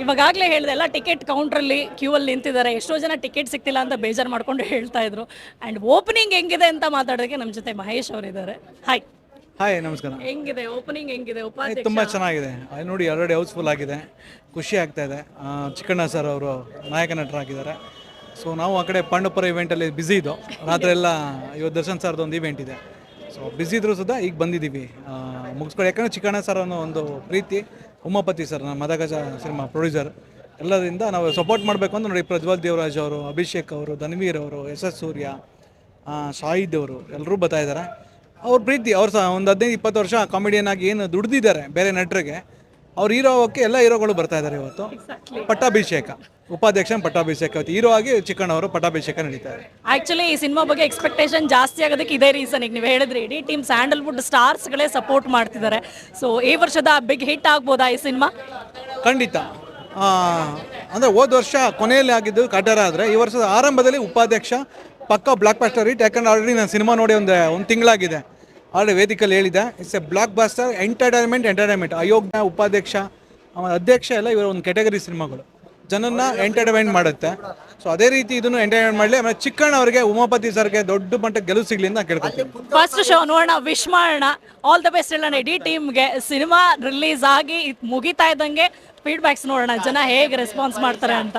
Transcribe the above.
ಇವಾಗಲೇ ಹೇಳಿದೆ ಎಲ್ಲ ಟಿಕೆಟ್ ಕೌಂಟ್ರಲ್ಲಿ ಕ್ಯೂ ಅಲ್ಲಿ ನಿಂತಿದ್ದಾರೆ. ಎಷ್ಟೋ ಜನ ಟಿಕೆಟ್ ಸಿಗ್ತಿಲ್ಲ ಅಂತ ಬೇಜಾರು ಮಾಡ್ಕೊಂಡು ಹೇಳ್ತಾ ಇದ್ರು. ಅಂಡ್ ಓಪನಿಂಗ್ ಹೆಂಗಿದೆ ಅಂತ ಮಾತಾಡೋದಕ್ಕೆ ನಮ್ಮ ಜೊತೆ ಮಹೇಶ್ ಅವರಿದ್ದಾರೆ. ಹಾಯ್ ಹಾಯ್ ನಮಸ್ಕಾರ. ಹೆಂಗಿದೆ? ಓಪನಿಂಗ್ ಹೆಂಗಿದೆ? ಉಪಾಧ್ಯಕ್ಷ? ತುಂಬ ಚೆನ್ನಾಗಿದೆ. ಅಲ್ಲಿ ನೋಡಿ ಆಲ್ರೆಡಿ ಹೌಸ್ಫುಲ್ ಆಗಿದೆ. ಖುಷಿ ಆಗ್ತಾ ಇದೆ. ಆ, ಚಿಕ್ಕಣ್ಣ ಸರ್ ಅವರು ನಾಯಕ ನಟರಾಗಿದ್ದಾರೆ ಸೊ ನಾವು ಆ ಕಡೆ ಪಾಂಡವಪುರ ಇವೆಂಟಲ್ಲಿ ಬ್ಯುಸಿ ಇದ್ದೋ ರಾತ್ರಿ ಎಲ್ಲ ಇವತ್ತು ದರ್ಶನ್ ಸರ್ದು ಒಂದು ಇವೆಂಟ್ ಇದೆ. ಸೊ ಬ್ಯುಸಿ ಇದ್ರು ಸುದ ಈಗ ಬಂದಿದ್ದೀವಿ. ಮುಗಿಸ್ಕೊಳ್ಳಿ. ಯಾಕಂದ್ರೆ ಯಾಕಂದರೆ ಚಿಕ್ಕಣ್ಣ ಸರ್ ಅನ್ನೋ ಒಂದು ಪ್ರೀತಿ ಉಮಾಪತಿ ಸರ್, ನಮ್ಮ ಮದಗಜ ಸಿನಿಮಾ ಪ್ರೊಡ್ಯೂಸರ್, ಎಲ್ಲರಿಂದ ನಾವು ಸಪೋರ್ಟ್ ಮಾಡಬೇಕು ಅಂತ ನೋಡಿ ಪ್ರಜ್ವಲ್ ದೇವರಾಜ್ ಅವರು, ಅಭಿಷೇಕ್ ಅವರು, ಧನ್ವೀರ್ ಅವರು, ಎಸ್ ಎಸ್ ಸೂರ್ಯ ಶಾಹಿದ್ ಅವರು ಎಲ್ಲರೂ ಬರ್ತಾ ಇದ್ದಾರೆ. ಅವ್ರ ಪ್ರೀತಿ, ಅವ್ರು ಸಹ ಒಂದು ಹದಿನೈದು, ಇಪ್ಪತ್ತು ವರ್ಷ ಕಾಮಿಡಿಯನ್ ಆಗಿ ಏನು ದುಡ್ದಿದ್ದಾರೆ ಬೇರೆ ನಟರಿಗೆ. ಅವ್ರು ಹೀರೋ ಎಲ್ಲ ಹೀರೋಗಳು ಬರ್ತಾ ಇದ್ದಾರೆ ಇವತ್ತು. ಪಟ್ಟಾಭಿಷೇಕ. ಉಪಾಧ್ಯಕ್ಷ ಪಟ್ಟಾಭಿಷೇಕ. ಇವತ್ತು ಹೀರೋ ಆಗಿ ಚಿಕ್ಕಣ್ಣ ಅವರು ಪಟ್ಟಾಭಿಷೇಕ ನಡೀತಾರೆ ಆಕ್ಚುಲಿ ಈ ಸಿನಿಮಾ ಬಗ್ಗೆ ಎಕ್ಸ್ಪೆಕ್ಟೇಷನ್ ಜಾಸ್ತಿ ಆಗೋದಕ್ಕೆ ಇದೇ ರೀಸನ್ ಈಗ ನೀವು ಹೇಳಿದ್ರಿ ಇಡೀ ಟೀಮ್ ಸ್ಯಾಂಡಲ್ವುಡ್ ಸ್ಟಾರ್ಸ್ಗಳೇ ಸಪೋರ್ಟ್ ಮಾಡ್ತಿದ್ದಾರೆ. ಸೊ ಈ ವರ್ಷದ ಬಿಗ್ ಹಿಟ್ ಆಗ್ಬೋದಾ ಈ ಸಿನಿಮಾ? ಖಂಡಿತ. ಅಂದರೆ ಅಂದ್ರೆ ಹೋದ ವರ್ಷ ಕೊನೆಯಲ್ಲಿ ಆಗಿದ್ದು ಕಡ್ಡಾರ ಆದರೆ ಈ ವರ್ಷದ ಆರಂಭದಲ್ಲಿ ಉಪಾಧ್ಯಕ್ಷ ಪಕ್ಕ ಬ್ಲಾಕ್ ಪಾಸ್ಟರ್ ಹಿಟ್ ಯಾಕಂದ್ರೆ ಆಲ್ರೆಡಿ ನಾನು ಸಿನಿಮಾ ನೋಡಿ ಒಂದು ಒಂದು ತಿಂಗಳಾಗಿದೆ. ಆಲ್ರೆಡಿ ವೇದಿಕೆಯಲ್ಲಿ ಹೇಳಿದೆ it's a blockbuster entertainment entertainment Ayogya Upadhyaksha ಅವನ ಅಧ್ಯಕ್ಷ ಎಲ್ಲ ಇವರ ಒಂದು ಕೆಟಗರಿ ಸಿನಿಮಾಗಳು. ಜನನ್ನ ಎಂಟರ್ಟೈನ್ಮೆಂಟ್ ಮಾಡುತ್ತೆ. ಸೊ ಅದೇ ರೀತಿ ಇದನ್ನು ಎಂಟರ್ಟೈನ್ಮೆಂಟ್ ಮಾಡಲಿ. ಆಮೇಲೆ ಚಿಕ್ಕಣ್ಣ ಅವರಿಗೆ ಉಮಾಪತಿ ಸರ್ಗೆ ದೊಡ್ಡ ಮಟ್ಟಕ್ಕೆ ಗೆಲುವು ಸಿಗಲಿ ಅಂತ ಕೇಳ್ಕೊತೀನಿ. ಫಸ್ಟ್ ಶೋ ನೋಡೋಣ ವಿಶ್ ಮಾಡೋಣ. ಆಲ್ ದ ಬೆಸ್ಟ್ ಹೇಳೋಣ ಇಡೀ ಟೀಮ್ಗೆ ಸಿನಿಮಾ ರಿಲೀಸ್ ಆಗಿ ಇದ್ ಮುಗಿತಾ ಇದ್ದಂಗೆ ಫೀಡ್ಬ್ಯಾಕ್ಸ್ ನೋಡೋಣ. ಜನ ಹೇಗೆ ರೆಸ್ಪಾನ್ಸ್ ಮಾಡ್ತಾರೆ ಅಂತ.